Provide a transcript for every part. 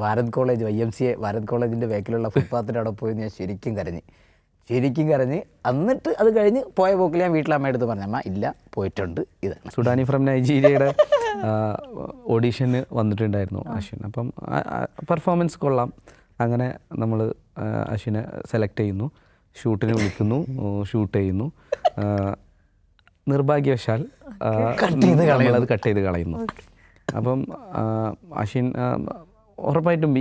Bharat college Y M C A Bharat കോളേജിന്റെ ബാക്കിലുള്ള ഫുട്പാത്തിന്റെ അവിടെ പോയി ഞാൻ ശരിക്കും കരഞ്ഞ്. ശരിക്കും കരഞ്ഞ്. എന്നിട്ട് അത് കഴിഞ്ഞ് പോയ പോക്കിൽ ഞാൻ വീട്ടിൽ അമ്മയുടെ അടുത്ത് പറഞ്ഞു അമ്മ ഇല്ല പോയിട്ടുണ്ട്. ഇതാണ്. സുഡാനി ഫ്രം നൈജീരിയയുടെ ഓഡീഷന് വന്നിട്ടുണ്ടായിരുന്നു അശ്വിൻ. അപ്പം പെർഫോമൻസ് കൊള്ളാം. അങ്ങനെ നമ്മൾ അശ്വിനെ സെലക്ട് ചെയ്യുന്നു. ഷൂട്ടിന് വിളിക്കുന്നു ഷൂട്ട് ചെയ്യുന്നു. നിർഭാഗ്യവശാൽ കട്ട് ചെയ്ത് കളയുന്നു. അപ്പം അശ്വിൻ ഉറപ്പായിട്ടും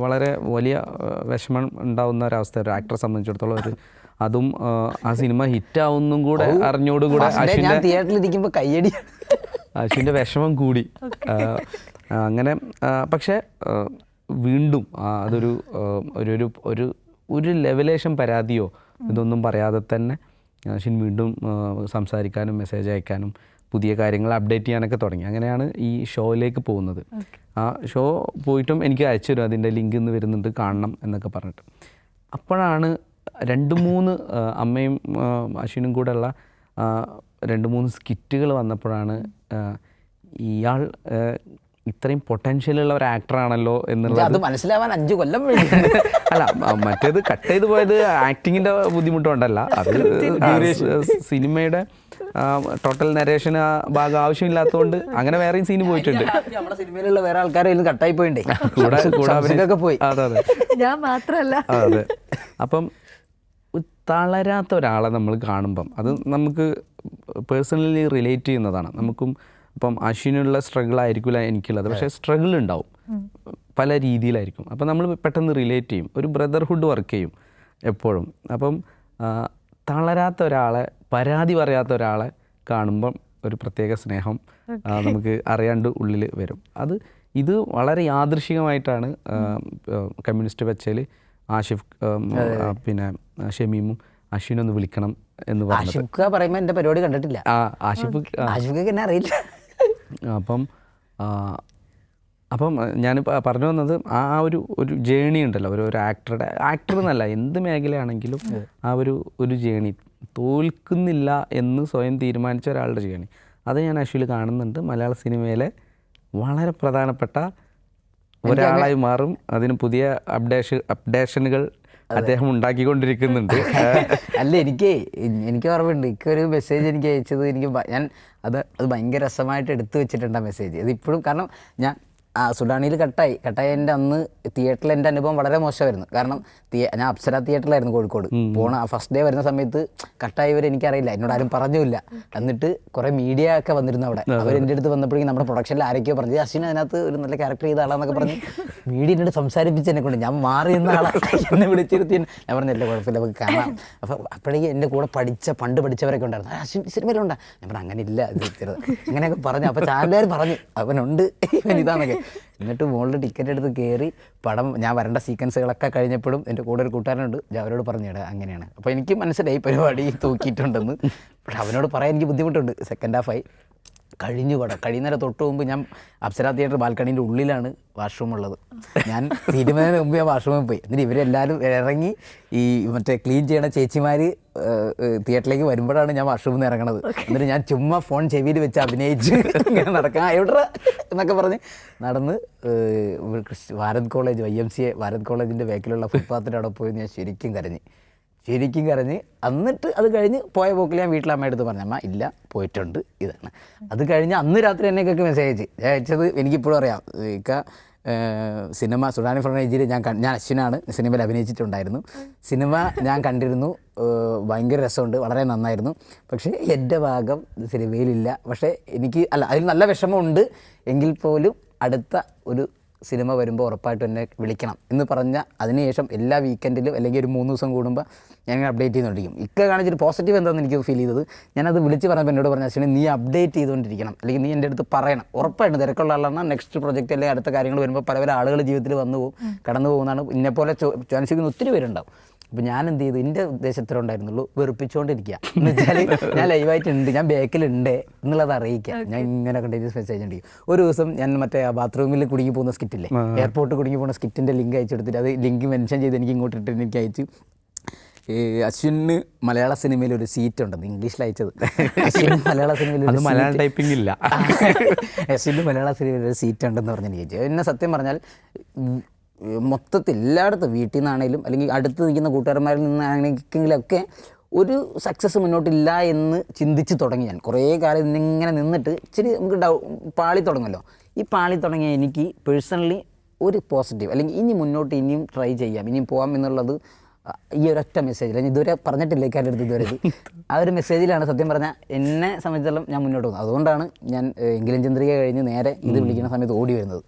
വളരെ വലിയ വിഷമം ഉണ്ടാവുന്ന ഒരവസ്ഥ ഒരു ആക്ടറെ സംബന്ധിച്ചിടത്തോളം ഒരു അതും ആ, സിനിമ സിനിമ ഹിറ്റാവുന്നും കൂടെ അറിഞ്ഞോടുകൂടെ അശ്വിന്റെ ഇരിക്കുമ്പോൾ കയ്യടി. അശ്വിന്റെ വിഷമം കൂടി. അങ്ങനെ പക്ഷേ വീണ്ടും അതൊരു ഒരു ഒരു ഒരു ഒരു ലെവലേഷൻ പരാതിയോ ഇതൊന്നും പറയാതെ തന്നെ അശ്വിൻ വീണ്ടും സംസാരിക്കാനും മെസ്സേജ് അയക്കാനും പുതിയ കാര്യങ്ങൾ അപ്ഡേറ്റ് ചെയ്യാനൊക്കെ തുടങ്ങി. അങ്ങനെയാണ് ഈ ഷോയിലേക്ക് പോകുന്നത്. ആ ഷോ പോയിട്ടും എനിക്ക് അയച്ചു തരും. അതിന്റെ ലിങ്ക് ഇന്ന് വരുന്നുണ്ട്. കാണണം എന്നൊക്കെ പറഞ്ഞിട്ട്. അപ്പോഴാണ് രണ്ട് മൂന്ന് അമ്മയും അശ്വിനും കൂടെ ഉള്ള രണ്ട് മൂന്ന് സ്കിറ്റുകൾ വന്നപ്പോഴാണ് ഇയാൾ ഇത്രയും പൊട്ടൻഷ്യൽ ഉള്ള ഒരു ആക്ടർ ആണല്ലോ എന്നുള്ളത് അത് മനസ്സിലാവാൻ അഞ്ച് കൊല്ലം വേണ്ടി. അല്ല മറ്റേത് കട്ട് ചെയ്ത് പോയത് ആക്ടിങ്ങിന്റെ ബുദ്ധിമുട്ടുണ്ടല്ല അത് സിനിമയുടെ ടോട്ടൽ നരേഷൻ ആ ഭാഗം ആവശ്യമില്ലാത്തതുകൊണ്ട് അങ്ങനെ വേറെയും സീന് പോയിട്ടുണ്ട്. നമ്മുടെ സിനിമയിലുള്ള വേറെ ആൾക്കാരെയും കട്ടായി പോയിണ്ടേ? കൂടെ കൂടെ പോയി. അതെ അതെ. ഞാൻ മാത്രല്ല അതെ. അപ്പം തളരാത്ത ഒരാളെ നമ്മൾ കാണുമ്പം അത് നമുക്ക് പേഴ്സണലി റിലേറ്റ് ചെയ്യുന്നതാണ്. നമുക്കും ഇപ്പം അശ്വിനുള്ള സ്ട്രഗിൾ ആയിരിക്കില്ല എനിക്കുള്ളത്. പക്ഷേ സ്ട്രഗിൾ ഉണ്ടാവും. പല രീതിയിലായിരിക്കും. അപ്പം നമ്മൾ പെട്ടെന്ന് റിലേറ്റ് ചെയ്യും. ഒരു ബ്രദർഹുഡ് വർക്ക് ചെയ്യും എപ്പോഴും. അപ്പം തളരാത്ത ഒരാളെ പരാതി പറയാത്ത ഒരാളെ കാണുമ്പം ഒരു പ്രത്യേക സ്നേഹം നമുക്ക് അറിയാണ്ട് ഉള്ളിൽ വരും. അത് ഇത് വളരെ യാദൃശികമായിട്ടാണ് കമ്മ്യൂണിസ്റ്റ് വെച്ചാൽ ആഷിഫ് പിന്നെ ഷമീമും അശ്വിനൊന്ന് വിളിക്കണം എന്ന് പറഞ്ഞു ആഷിഫ് പറയുമ്പോൾ എന്റെ പരിപാടി കണ്ടിട്ടില്ല. ആ ആഷിഫ് ആഷിഫ് എന്നെ അറിയില്ല. അപ്പം അപ്പം ഞാൻ പറഞ്ഞു വന്നത് ആ ഒരു ഒരു ജേണി ഉണ്ടല്ലോ. ഒരു ഒരു ആക്ടറുടെ ആക്ടർ എന്നല്ല എന്ത് മേഖലയാണെങ്കിലും ആ ഒരു ഒരു ജേണി തോൽക്കുന്നില്ല എന്ന് സ്വയം തീരുമാനിച്ച ഒരാളുടെ ജേണി അത് ഞാൻ ആക്ച്വലി കാണുന്നുണ്ട്. മലയാള സിനിമയിലെ വളരെ പ്രധാനപ്പെട്ട ഒരാളായി മാറും. അതിന് പുതിയ അപ്ഡേഷൻ അപ്ഡേഷനുകൾ അദ്ദേഹം ഉണ്ടാക്കിക്കൊണ്ടിരിക്കുന്നുണ്ട്. അല്ല എനിക്ക് എനിക്ക് ഓർമ്മയുണ്ട്. എനിക്ക് ഒരു മെസ്സേജ് എനിക്ക് അയച്ചത് എനിക്ക് ഞാൻ അത് അത് ഭയങ്കര രസമായിട്ട് എടുത്തു വെച്ചിട്ടുണ്ട് ആ മെസ്സേജ് അത് ഇപ്പോഴും കാരണം ഞാൻ ആ സുഡാണിയിൽ കട്ടായി. കട്ടായതിന്റെ അന്ന് തിയേറ്ററിൽ എന്റെ അനുഭവം വളരെ മോശമായിരുന്നു. കാരണം തിയ ഞാൻ അപ്സര തിയേറ്ററിലായിരുന്നു കോഴിക്കോട്. പോണ ഫസ്റ്റ് ഡേ വരുന്ന സമയത്ത് കട്ടായവർ എനിക്കറിയില്ല. എന്നോട് ആരും പറഞ്ഞില്ല എന്നിട്ട് കുറേ മീഡിയ ഒക്കെ വന്നിരുന്നു അവിടെ. അവർ എന്റെ അടുത്ത് വന്നപ്പോഴേക്കും നമ്മുടെ പ്രൊഡക്ഷനിൽ ആരൊക്കെയോ പറഞ്ഞു. അശ്വിൻ അതിനകത്ത് ഒരു നല്ല ക്യാരക്ടർ ചെയ്ത ആളാന്നൊക്കെ പറഞ്ഞ്. മീഡിയ എന്നോട് സംസാരിപ്പിച്ച് എന്നെ കൊണ്ട് ഞാൻ മാറി എന്ന ആളെ. എന്നെ വിളിച്ചിരുത്തി ഞാൻ പറഞ്ഞില്ല കുഴപ്പമില്ല നമുക്ക് കാണാം. അപ്പോൾ അപ്പോഴേക്കും എന്റെ കൂടെ പഠിച്ച പണ്ട് പഠിച്ചവരൊക്കെ ഉണ്ടായിരുന്നു. "ആ, അശ്വിൻ സിനിമയിലുണ്ടാ. ഞാൻ പറഞ്ഞു അങ്ങനെ ഇല്ല അങ്ങനെയൊക്കെ പറഞ്ഞു. അപ്പോൾ ചാനലുകാർ പറഞ്ഞു അവനുണ്ട് ഇവൻ ഇതാന്നൊക്കെ. എന്നിട്ട് മുകളിൽ ടിക്കറ്റ് എടുത്ത് കയറി പടം ഞാൻ വരേണ്ട സീക്വൻസുകളൊക്കെ കഴിഞ്ഞപ്പോഴും എന്റെ കൂടെ ഒരു കൂട്ടുകാരനുണ്ട്. അവരോട് പറഞ്ഞു "എടാ, അങ്ങനെയാണ്. അപ്പോൾ എനിക്ക് മനസ്സിലായി പരിപാടി തൂക്കിയിട്ടുണ്ടെന്ന്. പക്ഷെ അവനോട് പറയാൻ എനിക്ക് ബുദ്ധിമുട്ടുണ്ട്. സെക്കൻഡ് ഹാഫായി കഴിഞ്ഞു പടം കഴിയുന്നേരം തൊട്ട് മുമ്പ് ഞാൻ അപ്സര തിയേറ്റർ ബാൽക്കണീന്റെ ഉള്ളിലാണ് വാഷ്റൂം ഉള്ളത് ഞാൻ തീരുമാനത്തിന് മുമ്പ് ഞാൻ വാഷ്റൂമിൽ പോയി. എന്നിട്ട് ഇവരെല്ലാവരും ഇറങ്ങി ഈ മറ്റേ ക്ലീൻ ചെയ്യണ ചേച്ചിമാർ തിയേറ്ററിലേക്ക് വരുമ്പോഴാണ് ഞാൻ വാഷ്റൂമിൽ നിന്ന് ഇറങ്ങണത്. എന്നിട്ട് ഞാൻ ചുമ്മാ ഫോൺ ചെവിയിൽ വെച്ച് അഭിനയിച്ച് ഇങ്ങനെ നടക്കാം എവിടെ എന്നൊക്കെ പറഞ്ഞ് നടന്ന് Bharat college Y M C A Bharat കോളേജിന്റെ ബാക്കിലുള്ള ഫുട്പാത്തിന്റെ അവിടെ പോയി ഞാൻ ശരിക്കും കരഞ്ഞ്. ശരിക്കും കരഞ്ഞ് എന്നിട്ട് അത് കഴിഞ്ഞ് പോയ പോക്കിൽ ഞാൻ വീട്ടിൽ അമ്മയുടെ അടുത്ത് പറഞ്ഞു അമ്മ ഇല്ല പോയിട്ടുണ്ട്. ഇതാണ്. അത് കഴിഞ്ഞ് അന്ന് രാത്രി എന്നെ കേൾക്ക് മെസ്സേജ് ഞാൻ അയച്ചത് എനിക്കിപ്പോഴും അറിയാം. ഇക്ക സിനിമ സുഡാനി ഫ്രണേജിൽ ഞാൻ ഞാൻ അശ്വിനാണ്. സിനിമയിൽ അഭിനയിച്ചിട്ടുണ്ടായിരുന്നു. സിനിമ ഞാൻ കണ്ടിരുന്നു. ഭയങ്കര രസമുണ്ട്. വളരെ നന്നായിരുന്നു. പക്ഷേ എന്റെ ഭാഗം സിനിമയിലില്ല. പക്ഷേ എനിക്ക് അല്ല അതിൽ നല്ല വിഷമമുണ്ട്. എങ്കിൽ പോലും അടുത്ത ഒരു സിനിമ വരുമ്പോൾ ഉറപ്പായിട്ട് എന്നെ വിളിക്കണം എന്ന് പറഞ്ഞ അതിനുശേഷം എല്ലാ വീക്കെൻഡിലും അല്ലെങ്കിൽ ഒരു മൂന്ന് ദിവസം കൂടുമ്പോൾ ഞാൻ അപ്ഡേറ്റ് ചെയ്തുകൊണ്ടിരിക്കും. ഇക്ക കാണിച്ചൊരു പോസിറ്റീവ് എന്താണെന്ന് എനിക്ക് ഫീൽ ചെയ്തത് ഞാനത് വിളിച്ച് പറഞ്ഞപ്പോൾ എന്നോട് പറഞ്ഞ അശ്വിനി നീ അപ്ഡേറ്റ് ചെയ്തുകൊണ്ടിരിക്കണം. അല്ലെങ്കിൽ നീ എന്റെ അടുത്ത് പറയണം. ഉറപ്പായിട്ടും തിരക്കുള്ള ആളാണ്. നെക്സ്റ്റ് പ്രൊജക്റ്റ് അല്ലെങ്കിൽ അടുത്ത കാര്യങ്ങൾ വരുമ്പോൾ പല പല ആളുകൾ ജീവിതത്തിൽ വന്നു പോകും കടന്നു പോകുന്നതാണ്. ഇന്നെപ്പോലെ ചോദിക്കുന്ന ഒത്തിരി പേരുണ്ടാവും. അപ്പോൾ ഞാൻ എന്ത് ചെയ്തു? എന്റെ ഉദ്ദേശത്തിൽ ഉണ്ടായിരുന്നുള്ളൂ വെറുപ്പിച്ചുകൊണ്ടിരിക്കുക എന്ന് വെച്ചാൽ ഞാൻ ലൈവായിട്ടുണ്ട് ഞാൻ ബാക്കിലുണ്ട് എന്നുള്ളത് അറിയിക്കുക ഞാൻ ഇങ്ങനെ കണ്ടിന്യൂസ് മെസ്സേജ് ഉണ്ടെങ്കിൽ ഒരു ദിവസം ഞാൻ മറ്റേ ബാത്റൂമിൽ കുടുങ്ങി പോകുന്ന സ്കിറ്റില്ലേ എയർപോർട്ട് കുടുങ്ങി പോകുന്ന സ്കിറ്റിന്റെ ലിങ്ക് അയച്ചെടുത്തിട്ട് അത് ലിങ്ക് മെൻഷൻ ചെയ്ത് എനിക്ക് ഇങ്ങോട്ട് ഇട്ട് എനിക്ക് അയച്ചു. അശ്വിന് മലയാള സിനിമയിൽ ഒരു സീറ്റ് ഉണ്ടെന്ന് ഇംഗ്ലീഷിൽ അയച്ചത്. അശ്വിന് മലയാള സിനിമയിൽ മലയാളം ടൈപ്പിംഗ് ഇല്ല. അശ്വിന് മലയാള സിനിമയിൽ ഒരു സീറ്റ് ഉണ്ടെന്ന് പറഞ്ഞ് എനിക്ക് അയച്ചു. എന്നെ സത്യം പറഞ്ഞാൽ മൊത്തത്തിൽ എല്ലായിടത്തും വീട്ടിൽ നിന്നാണേലും അല്ലെങ്കിൽ അടുത്ത് നിൽക്കുന്ന കൂട്ടുകാരന്മാരിൽ നിന്നാണെങ്കിലൊക്കെ ഒരു സക്സസ് മുന്നോട്ടില്ല എന്ന് ചിന്തിച്ച് തുടങ്ങി ഞാൻ. കുറേ കാലം ഇന്നിങ്ങനെ നിന്നിട്ട് ഇച്ചിരി നമുക്ക് ഡൗ പാളി തുടങ്ങുമല്ലോ. ഈ പാളി തുടങ്ങിയ എനിക്ക് പേഴ്സണലി ഒരു പോസിറ്റീവ് അല്ലെങ്കിൽ ഇനി മുന്നോട്ട് ഇനിയും ട്രൈ ചെയ്യാം ഇനിയും പോകാം എന്നുള്ളത് ഈ ഒരൊറ്റ മെസ്സേജിൽ ഞാൻ ഇതുവരെ പറഞ്ഞിട്ടില്ല ഇക്കാരുടെ അടുത്ത് ഇതുവരെ. ആ ഒരു മെസ്സേജിലാണ് സത്യം പറഞ്ഞാൽ എന്നെ സംബന്ധിച്ചിടത്തോളം ഞാൻ മുന്നോട്ട് പോകുന്നത്. അതുകൊണ്ടാണ് ഞാൻ എങ്കിലും ചന്ദ്രിക കഴിഞ്ഞ് നേരെ ഇത് വിളിക്കുന്ന സമയത്ത് ഓടി വരുന്നത്.